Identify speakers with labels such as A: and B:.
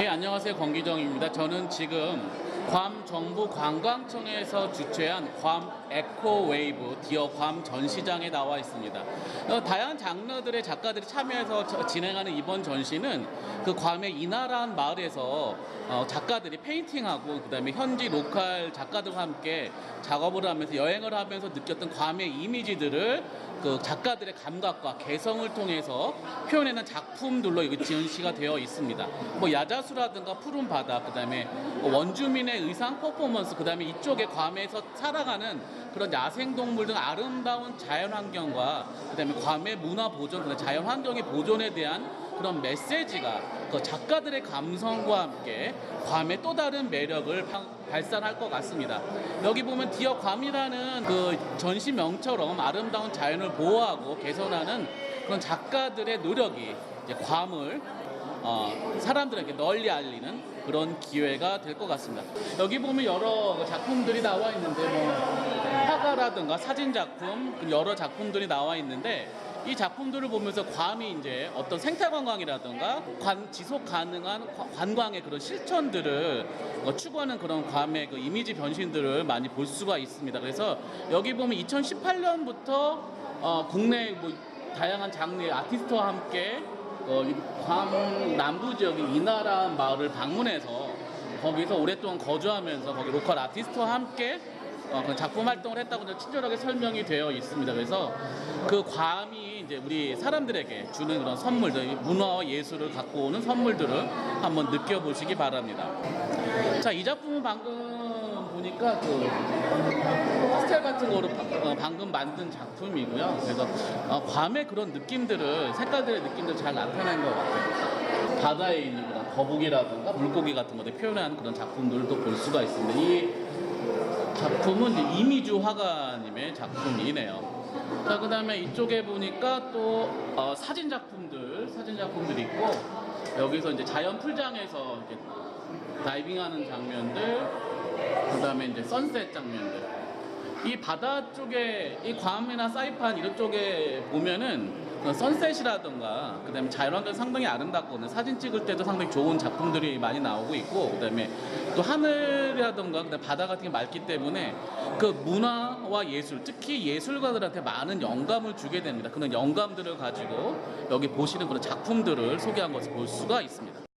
A: 네, 안녕하세요. 권기정입니다. 저는 지금 괌 정부 관광청에서 주최한 괌 에코웨이브 디어 괌 전시장에 나와 있습니다. 어, 다양한 장르들의 작가들이 참여해서 저- 진행하는 이번 전시는 그 괌의 이나란 마을에서 어, 작가들이 페인팅하고 그다음에 현지 로컬 작가들과 함께 작업을 하면서 여행을 하면서 느꼈던 괌의 이미지들을 그 작가들의 감각과 개성을 통해서 표현해낸 작품들로 이거 전시가 되어 있습니다. 뭐 야자수 라든가 푸른 바다, 그다음에 뭐 원주민의 의상 퍼포먼스, 그다음에 이쪽에 괌에서 살아가는 그런 야생 동물 등 아름다운 자연 환경과 그다음에 괌의 문화 보존, 그다음에 자연 환경의 보존에 대한 그런 메시지가 그 작가들의 감성과 함께 괌의 또 다른 매력을 파- 발산할 것 같습니다. 여기 보면 디어 괌이라는 그 전시명처럼 아름다운 자연을 보호하고 개선하는 그런 작가들의 노력이 이제 괌을 어, 사람들에게 널리 알리는 그런 기회가 될 것 같습니다. 여기 보면 여러 그 작품들이 나와 있는데 뭐 화가라든가 사진 작품 여러 작품들이 나와 있는데 이 작품들을 보면서 괌이 이제 어떤 생태 관광이라든가 관, 지속 가능한 관- 관광의 그런 실천들을 어, 추구하는 그런 괌의 그 이미지 변신들을 많이 볼 수가 있습니다. 그래서 여기 보면 2018년부터 어, 국내 뭐 다양한 장르의 아티스트와 함께 어, 이괌 남부 지역의 이나라 마을을 방문해서 거기서 오랫동안 거주하면서 거기 로컬 아티스트와 함께 어, 그 작품 활동을 했다고 친절하게 설명이 되어 있습니다. 그래서 그 괌이 이제 우리 사람들에게 주는 그런 선물들, 이 문화와 예술을 갖고 오는 선물들을 한번 느껴보시기 바랍니다. 자, 이 작품은 방금 보니까 그 파스텔 같은 거로 바- 어, 방금 만든 작품이고요. 그래서 어, 괌의 그런 느낌들을 색깔들의 느낌들 잘 나타낸 것 같아요. 있는 그런 거북이라든가 물고기 같은 것들 표현한 그런 작품들도 볼 수가 있습니다. 이 작품은 이제 이미주 화가님의 작품이네요. 자, 그 다음에 이쪽에 보니까 또 어, 사진 작품들, 사진 작품들이 있고, 여기서 이제 자연 풀장에서 이렇게 다이빙하는 장면들, 그 다음에 이제 선셋 장면들. 이 바다 쪽에, 이 괌이나 사이판 이런 쪽에 보면은 그 선셋이라든가 그다음에 자연환경 상당히 아름답거든요. 사진 찍을 때도 상당히 좋은 작품들이 많이 나오고 있고 그다음에 또 하늘이라든가 그다음에 바다 같은 게 맑기 때문에 그 문화와 예술, 특히 예술가들한테 많은 영감을 주게 됩니다. 그런 영감들을 가지고 여기 보시는 그런 작품들을 소개한 것을 볼 수가 있습니다.